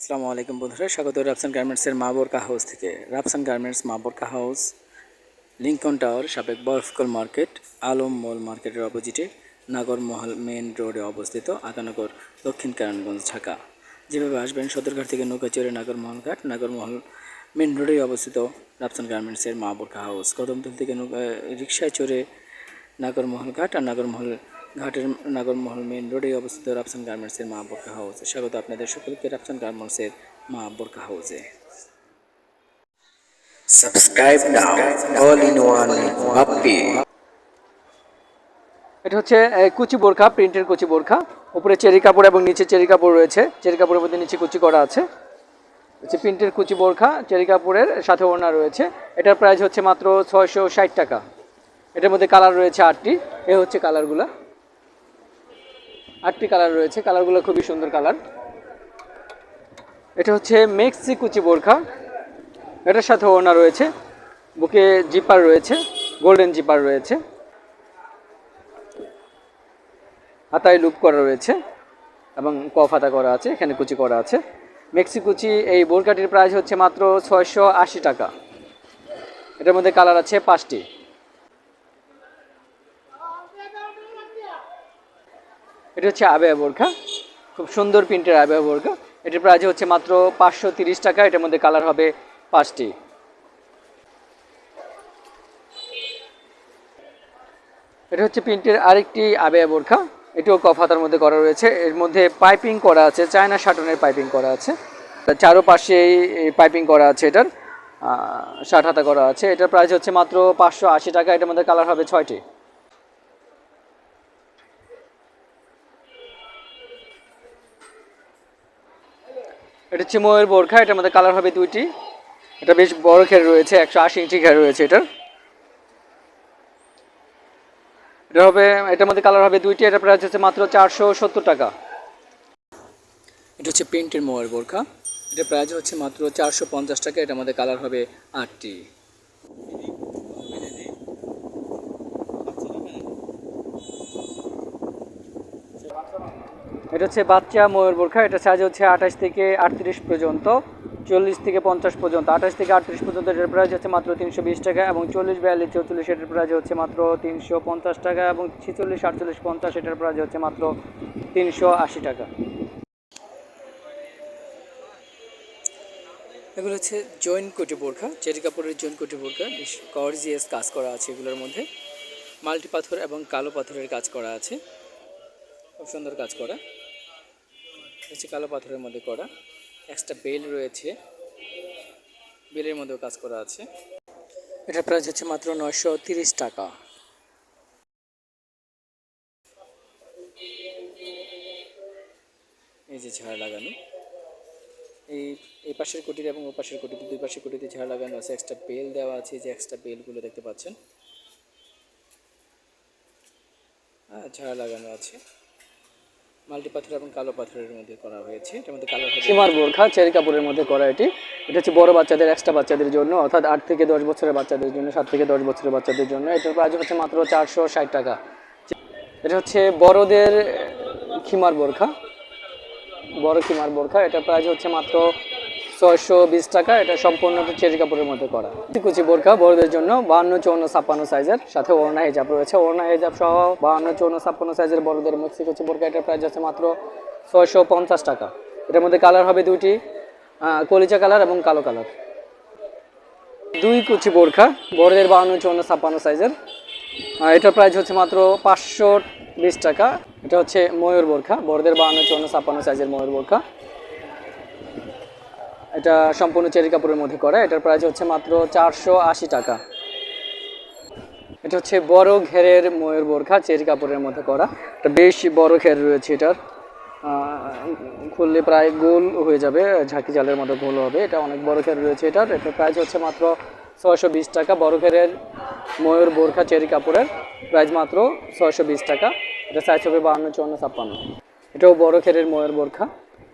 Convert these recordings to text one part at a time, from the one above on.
আসসালামু আলাইকুম বন্ধুরা, স্বাগত রাফসান গার্মেন্টসের মা বোরকা হাউস থেকে। রাফসান গার্মেন্টস মা বোরকা হাউস লিঙ্কন টাওয়ার, সাবেক বরফকল মার্কেট, আলম মল মার্কেটের অপোজিটে নাগরমহল মেন রোডে অবস্থিত আকানগর দক্ষিণ কারণগঞ্জ ঢাকা। যেভাবে আসবেন, সদরঘাট থেকে নৌকা চড়ে নাগরমহল ঘাট নাগরমহল মেন রোডে অবস্থিত রাফসান গার্মেন্টসের মা বোরকা হাউস। কদমতল থেকে নৌকা রিক্সায় চড়ে নাগরমহল ঘাট আর নাগরমহল ঘাটের নাগরমহল মেন রোডে অবস্থিত রাফসান গার্মেন্টসের মা বোরকা হাউস। স্বাগত আপনাদের সকলকে রাফসান গার্মেন্টসের মা বোরকা হাউসে। Subscribe now, all in one, Happy. এটা হচ্ছে কুচি বোরখা প্রিন্টের কুচি বোরখা উপরে চেরি কাপড় এবং নিচে চেরি কাপড় রয়েছে। চেরি কাপড়ের মধ্যে নিচে কুচি করা আছে। হচ্ছে প্রিন্টের কুচি বোরখা চেরি কাপড়ের সাথে ওড়না রয়েছে। এটার প্রাইস হচ্ছে মাত্র ছয়শো ষাট টাকা। এটার মধ্যে কালার রয়েছে আটটি। এ হচ্ছে কালারগুলো। আটটি কালার রয়েছে, কালারগুলো খুবই সুন্দর কালার। এটা হচ্ছে মেক্সি কুচি বোরখা। এটার সাথে ওনা রয়েছে, বুকে জিপার রয়েছে, গোল্ডেন জিপার রয়েছে। হাতায় লুপ করা রয়েছে এবং কফ হাতা করা আছে, এখানে কুচি করা আছে। মেক্সি কুচি এই বোরকাটির প্রাইস হচ্ছে মাত্র ছয়শো আশি টাকা। এটার মধ্যে কালার আছে পাঁচটি। এটা হচ্ছে আবেয়া বোরখা। খুব সুন্দর প্রিন্টের আবেয়া বোরখা। এটির প্রাইস হচ্ছে মাত্র পাঁচশো তিরিশ টাকা। এটার মধ্যে কালার হবে পাঁচটি। এটা হচ্ছে প্রিন্টের আরেকটি আবেয়া বোরখা। এটিও কফাতার মধ্যে করা রয়েছে। এর মধ্যে পাইপিং করা আছে। চায়না শাটনের পাইপিং করা আছে। চারোপাশে পাইপিং করা আছে এটার। ষাট হাতা করা আছে। এটার প্রাইস হচ্ছে মাত্র পাঁচশো আশি টাকা। এটার মধ্যে কালার হবে ছয়টি। এটা হচ্ছে ময়ের বোরখা, এটার মধ্যে কালার হবে দুইটি। এটা বেশ বড় ঘের রয়েছে, একশো আশি ইঞ্চি ঘের রয়েছে এটার। এটা হবে, এটার মধ্যে কালার হবে দুইটি এটা প্রাইস হচ্ছে মাত্র চারশো সত্তর টাকা। এটা হচ্ছে প্রিন্টের মোয়ার বোরখা এটা প্রাইস হচ্ছে মাত্র চারশো পঞ্চাশ টাকা, এটার মধ্যে কালার হবে আটটি। এটা হচ্ছে বাচ্চা ময়ূর বোরখা, এটা সাইজ হচ্ছে আঠাশ থেকে আটত্রিশ পর্যন্ত, চল্লিশ থেকে পঞ্চাশ পর্যন্ত, আঠাশ থেকে আটত্রিশ পর্যন্ত এটার প্রাইস হচ্ছে মাত্র তিনশো বিশ টাকা এবং চল্লিশ, বিয়াল্লিশ, চৌচল্লিশ এটার প্রাইস হচ্ছে মাত্র তিনশো পঞ্চাশ টাকা এবং ছেচল্লিশ, আটচল্লিশ, পঞ্চাশ এটার প্রাইস হচ্ছে মাত্র তিনশো আশি টাকা। এগুলো হচ্ছে জয়েন কোটি বোরখা চেরি কাপড়ের জয়েন কোটি বোরখা, বেশ গর্জিয়াস কাজ করা আছে এগুলোর মধ্যে। মাল্টি পাথর এবং কালো পাথরের কাজ করা আছে। খুব সুন্দর কাজ করা। হচ্ছে কালো পাথরের মধ্যে করা। এক্সট্রা বেল রয়েছে। বেলের মধ্যেও কাজ করা আছে। এটার প্রাইস হচ্ছে মাত্র নয়শো তিরিশ টাকা। এই যে ঝাড় লাগানো। এই এই পাশের কোটিতে এবং ও পাশের কোটিতে দুই পাশের কোটিতে ঝাড় লাগানো আছে। এক্সট্রা বেল দেওয়া আছে যে এক্সট্রা বেলগুলো দেখতে পাচ্ছেন। হ্যাঁ ঝাড় লাগানো আছে। মাল্টি পাথর এবং কালো পাথরের মধ্যে করা হয়েছে। এটার মধ্যে কালো সীমার বোরখা, চেরি কাপড়ের মধ্যে করা এটি। এটা হচ্ছে বড় বাচ্চাদের এক্সট্রা বাচ্চাদের জন্য, অর্থাৎ আট থেকে দশ বছরের বাচ্চাদের জন্য, সাত থেকে দশ বছরের বাচ্চাদের জন্য। এটার প্রাইস হচ্ছে মাত্র চারশো ষাট টাকা। এটা হচ্ছে বড়দের খিমার বোরখা। বড় খিমার বোরখা। এটার প্রাইস হচ্ছে মাত্র ছয়শো বিশ টাকা, এটা সম্পূর্ণ চেরি কাপড়ের মধ্যে করা। কুচি বোরখা বড়দের জন্য বাহান্ন চৌন্ন ছাপ্পান্ন সাইজের সাথে ওড়না হিজাব রয়েছে। ওড়না হিজাব সহ বাহান্ন চৌন্ন ছাপ্পান্ন সাইজের বড়দের মেক্সি কুচি বোরখা, এটার প্রাইস আছে মাত্র ছয়শো পঞ্চাশ টাকা। এটার মধ্যে কালার হবে দুইটি কলিচা কালার এবং কালো কালার দুই কুচি বোরখা, বড়দের বাহান্ন চৌন্ন ছাপ্পান্ন সাইজের এটার প্রাইস হচ্ছে মাত্র পাঁচশো বিশ টাকা। এটা হচ্ছে ময়ূর বোরখা, বড়দের বাহান্ন চৌন্ন ছাপ্পান্ন সাইজের ময়ূর বোরখা। এটা সম্পূর্ণ চেরি কাপড়ের মধ্যে করা। এটার প্রাইস হচ্ছে মাত্র চারশো আশি টাকা। এটা হচ্ছে বড় ঘেরের ময়ূর বোরখা, চেরি কাপড়ের মধ্যে করা। এটা বেশ বড় ঘের রয়েছে এটার। খুললে প্রায় গোল হয়ে যাবে, ঝাঁকি জালের মতো গোল হবে। এটা অনেক বড় ঘের রয়েছে এটার। এটার প্রাইস হচ্ছে মাত্র ছয়শো বিশ টাকা। বড় ঘেরের ময়ূর বোরখা, চেরি কাপড়ের প্রাইস মাত্র ছয়শো বিশ টাকা। এটা সাইজ হবে বাহান্ন, চুয়ান্ন, ছাপ্পান্ন। এটাও বড় ঘেরের ময়ূর বোরখা।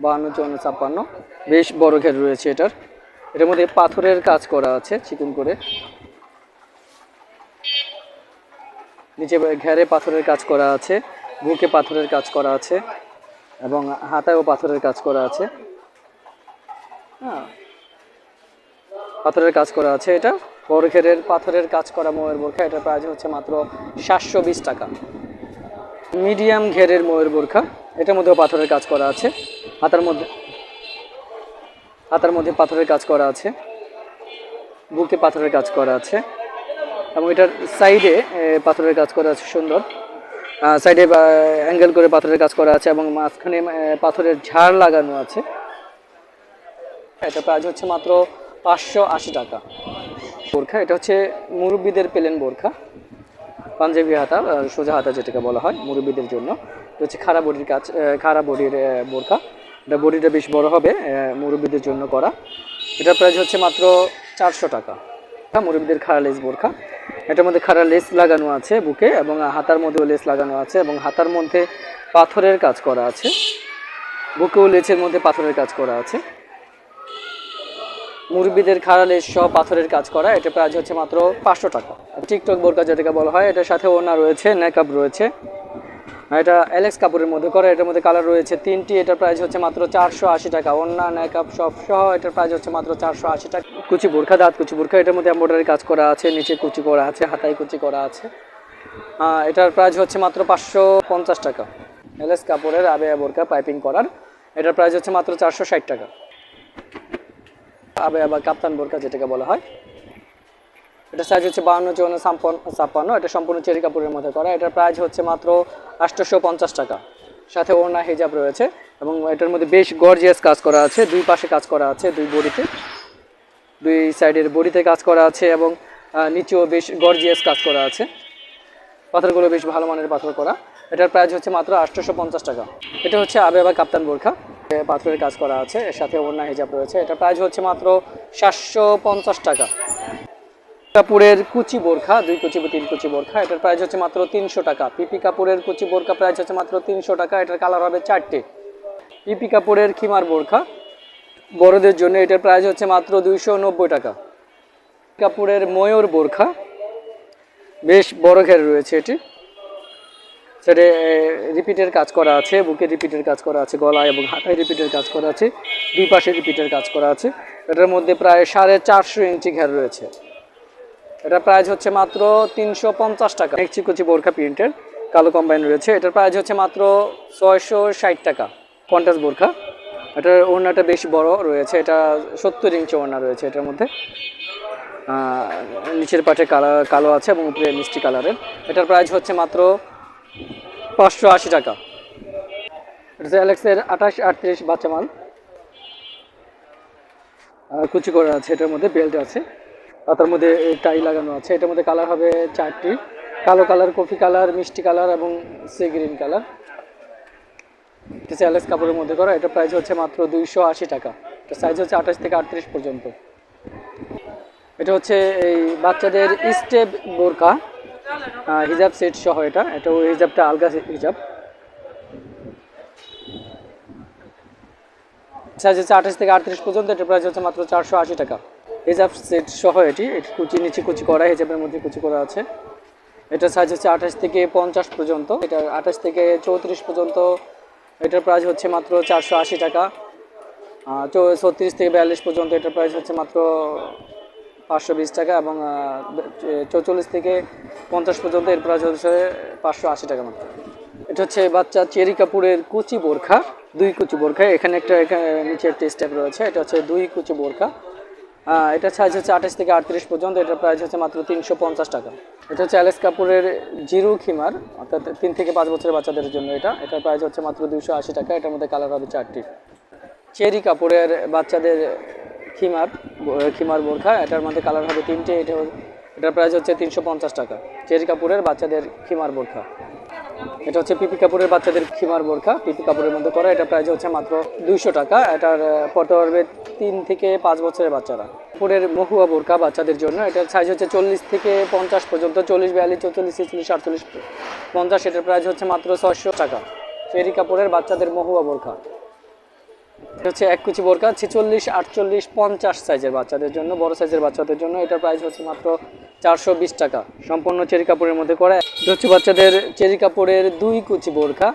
বাহান্ন, চুয়ান্ন, ছাপ্পান্ন। বেশ বড় ঘের রয়েছে এটার। এটার মধ্যে পাথরের কাজ করা আছে, চিকুন করে। নিচে ঘেরে পাথরের কাজ করা আছে, বুকে পাথরের কাজ করা আছে, এবং হাতায়ও পাথরের কাজ করা আছে। হ্যাঁ। পাথরের কাজ করা আছে এটা। বড় ঘেরের পাথরের কাজ করা ময়ের বোরখা। এটার প্রাইস হচ্ছে মাত্র সাতশো বিশ টাকা। মিডিয়াম ঘেরের ময়ের বোরখা। এটার মধ্যেও পাথরের কাজ করা আছে। হাতার মধ্যে হাতার মধ্যে পাথরের কাজ করা আছে, বুকে পাথরের কাজ করা আছে, এবং এটার সাইডে পাথরের কাজ করা আছে, সুন্দর। সাইডে অ্যাঙ্গেল করে পাথরের কাজ করা আছে, এবং মাঝখানে পাথরের ঝাড় লাগানো আছে। এটা প্রাইস হচ্ছে মাত্র পাঁচশো আশি টাকা। বোরখা, এটা হচ্ছে মুরব্বীদের প্লেন বোরখা, পাঞ্জাবি হাতা সোজা হাতা যেটাকে বলা হয়, মুরব্বীদের জন্য। এটা হচ্ছে খাড়া বডির কাজ খাড়া বডির বোরখা। এটা বডিটা বেশ বড় হবে মুরব্বীদের জন্য করা। এটার প্রাইস হচ্ছে মাত্র চারশো টাকা। মুরব্বীদের খাড়া লেস বোরখা। এটার মধ্যে খাড়া লেস লাগানো আছে বুকে এবং হাতার মধ্যেও লেস লাগানো আছে এবং হাতার মধ্যে পাথরের কাজ করা আছে। বুকেও লেচের মধ্যে পাথরের কাজ করা আছে। মুরব্বীদের খাড়ালে সব পাথরের কাজ করা, এটা প্রাইস হচ্ছে মাত্র পাঁচশো টাকা। টিকটক বোরকা যেটাকে বলা হয়, এটার সাথে ওনা রয়েছে নেকআপ রয়েছে। এটা অ্যালেক্স কাপড়ের মধ্যে করা, এটার মধ্যে কালার রয়েছে তিনটি, এটার প্রাইস হচ্ছে মাত্র চারশো আশি টাকা। ওনা নেকআপ সব সহ এটার প্রাইস হচ্ছে মাত্র চারশো আশি টাকা। কুচি বোরখা দাঁত, কুচি বোরখা, এটার মধ্যে এম্ব্রয়ডারি কাজ করা আছে, নিচে কুচি করা আছে, হাতায় কুচি করা আছে। এটার প্রাইস হচ্ছে মাত্র পাঁচশো পঞ্চাশ টাকা। এলএস কাপড়ের আবে বোরকা পাইপিং করার, এটার প্রাইস হচ্ছে মাত্র চারশো ষাট টাকা। আবে আবার কাপ্তান বোরকা যেটাকে বলা হয়। এটা সাইজ হচ্ছে বাউন্ন চৌন্ন ছাপ্পান্ন এটা সম্পূর্ণ চেরি কাপড়ের মধ্যে করা। এটার প্রাইস হচ্ছে মাত্র আটশোশো পঞ্চাশ টাকা। সাথে ওড়না হিজাব রয়েছে এবং এটার মধ্যে বেশ গর্জিয়াস কাজ করা আছে। দুই পাশে কাজ করা আছে, দুই বডিতে। দুই সাইডের বডিতে কাজ করা আছে এবং নিচেও বেশ গর্জিয়াস কাজ করা আছে। পাথরগুলো বেশ ভালো মানের পাথর করা। এটার প্রাইস হচ্ছে মাত্র আটশোশো পঞ্চাশ টাকা। এটা হচ্ছে আবে আবার কাপ্তান বোরখা। পাথরের কাজ করা আছে। এর সাথে ওড়না হিজাব রয়েছে। এটার প্রাইস হচ্ছে মাত্র সাতশো পঞ্চাশ টাকা। কাপুরের কুচি বোরখা, দুই কুচি বা তিন কুচি বোরখা, এটার প্রাইস হচ্ছে মাত্র তিনশো টাকা। পিপি কাপুরের কুচি বোরখা প্রাইস হচ্ছে মাত্র তিনশো টাকা, এটার কালার হবে চারটে। পিপি কাপুরের খিমার বোরখা, বড়দের জন্য এটার প্রাইস হচ্ছে মাত্র দুইশো নব্বই টাকা। কাপুরের ময়ূর বোরখা, বেশ বড় ঘের রয়েছে এটি। সেটা রিপিটের কাজ করা আছে, বুকে রিপিটের কাজ করা আছে, গলায় এবং হাতায় রিপিটের কাজ করা আছে, দুই পাশে রিপিটের কাজ করা আছে। এটার মধ্যে প্রায় সাড়ে চারশো ইঞ্চি ঘের রয়েছে। এটা প্রাইস হচ্ছে মাত্র তিনশো পঞ্চাশ টাকা। একচি কুচি বোরখা প্রিন্টের কালো কম্বাইন রয়েছে। এটার প্রাইস হচ্ছে মাত্র ছয়শো ষাট টাকা। কন্টাস বোরখা। এটার ওড়নাটা বেশ বড় রয়েছে। এটা সত্তর ইঞ্চি ওড়না রয়েছে এটার মধ্যে। নিচের পাটে কালো কালো আছে এবং উপরে মিষ্টি কালারের। এটার প্রাইস হচ্ছে মাত্র পাঁচশো আশি টাকা। এটা অ্যালেক্সের আঠাশ আটত্রিশ বাচ্চা মাল। কুচি করা আছে এটার মধ্যে বেল্ট আছে। তার মধ্যে টাই লাগানো আছে। এটার মধ্যে কালার হবে চারটি। কালো কালার কফি কালার মিষ্টি কালার এবং সি গ্রিন কালার এটা কাপড়ের মধ্যে করা। এটা প্রাইস হচ্ছে মাত্র দুইশো আশি টাকা। সাইজ হচ্ছে আঠাশ থেকে আটত্রিশ পর্যন্ত। এটা হচ্ছে এই বাচ্চাদের স্টেপ বোরকা। হিজাব সেট সহ এটা। এটা ওই হিজাবটা আলগা হিজাব। সাইজ হচ্ছে আঠাশ থেকে আটত্রিশ পর্যন্ত। এটা প্রাইস হচ্ছে মাত্র চারশো আশি টাকা। হিজাব সেট সহ এটি। কুচি, নিচে কুচি করা, হিজাবের মধ্যে কুচি করা আছে। এটার সাইজ হচ্ছে আঠাশ থেকে পঞ্চাশ পর্যন্ত। এটা আঠাশ থেকে চৌত্রিশ পর্যন্ত। এটার প্রাইস হচ্ছে মাত্র চারশো আশি টাকা। ছত্রিশ থেকে বিয়াল্লিশ পর্যন্ত এটার প্রাইস হচ্ছে মাত্র পাঁচশো বিশ টাকা এবং চৌচল্লিশ থেকে পঞ্চাশ পর্যন্ত এর প্রাইস হচ্ছে পাঁচশো আশি টাকা মাত্র। এটা হচ্ছে বাচ্চা চেরি কাপুরের কুচি বোরখা, দুই কুচি বোরখা। এখানে একটা, এখানে নিচে একটা স্টেপ রয়েছে। এটা হচ্ছে দুই কুচি বোরখা। এটা সাইজ হচ্ছে আঠাশ থেকে আটত্রিশ পর্যন্ত এটার প্রাইস হচ্ছে মাত্র তিনশো পঞ্চাশ টাকা। এটা হচ্ছে অ্যালেক্স কাপুরের জিরু খিমার, অর্থাৎ তিন থেকে পাঁচ বছরের বাচ্চাদের জন্য এটা। এটার প্রাইস হচ্ছে মাত্র দুশো আশি টাকা, এটার মধ্যে কালার হবে চারটি। চেরি কাপড়ের বাচ্চাদের খিমার খিমার বোরখা, এটার মধ্যে কালার হবে তিনটে, এটা এটার প্রাইস হচ্ছে তিনশো পঞ্চাশ টাকা। চেরি কাপুরের বাচ্চাদের খিমার বোরখা। এটা হচ্ছে পিপি কাপুরের বাচ্চাদের খিমার বোরখা। পিপি কাপুরের মধ্যে করা, এটা প্রাইস হচ্ছে মাত্র দুইশো টাকা। এটার পড়তে পারবে তিন থেকে পাঁচ বছরের বাচ্চারা। কাপড়ের মহুয়া বোরখা বাচ্চাদের জন্য এটার সাইজ হচ্ছে চল্লিশ থেকে পঞ্চাশ পর্যন্ত, চল্লিশ, বিয়াল্লিশ, চৌচল্লিশ, ছেচল্লিশ, আটচল্লিশ, পঞ্চাশ, এটার প্রাইস হচ্ছে মাত্র ছয়শো টাকা। চেরি কাপড়ের বাচ্চাদের মহুয়া বোরখা এটা হচ্ছে এক কুচি বোরকা, ছেচল্লিশ, আটচল্লিশ, পঞ্চাশ সাইজের বাচ্চাদের জন্য, বড় সাইজের বাচ্চাদের জন্য এটার প্রাইস হচ্ছে মাত্র চারশো বিশ টাকা। সম্পূর্ণ চেরি কাপড়ের মধ্যে করা। হচ্ছে বাচ্চাদের চেরি কাপড়ের দুই কুচি বোরখা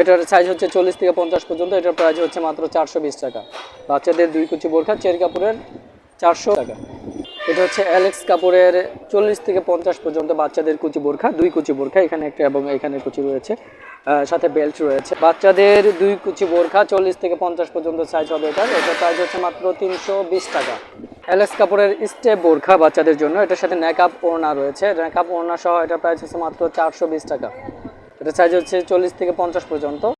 এটার সাইজ হচ্ছে চল্লিশ থেকে পঞ্চাশ পর্যন্ত, এটার প্রাইস হচ্ছে মাত্র চারশো বিশ টাকা। বাচ্চাদের দুই কুচি বোরখা, চেরি কাপড়ের চারশো টাকা। এটা হচ্ছে অ্যালেক্স কাপড়ের চল্লিশ থেকে পঞ্চাশ পর্যন্ত বাচ্চাদের কুচি বোরখা, দুই কুচি বোরখা এখানে একটা এবং এখানে কুচি রয়েছে সাথে বেল্ট রয়েছে। বাচ্চাদের দুই কুচি বোরখা, চল্লিশ থেকে পঞ্চাশ পর্যন্ত সাইজ হবে এটার এটার প্রাইস হচ্ছে মাত্র তিনশো বিশ টাকা। অ্যালেক্স কাপড়ের স্টেপ বোরখা বাচ্চাদের জন্য, এটার সাথে ন্যাকআপ ওড়না রয়েছে। ন্যাকআপ ওড়না সহ এটার প্রাইস হচ্ছে মাত্র চারশো বিশ টাকা। এটা সাইজ হচ্ছে চল্লিশ থেকে পঞ্চাশ পর্যন্ত।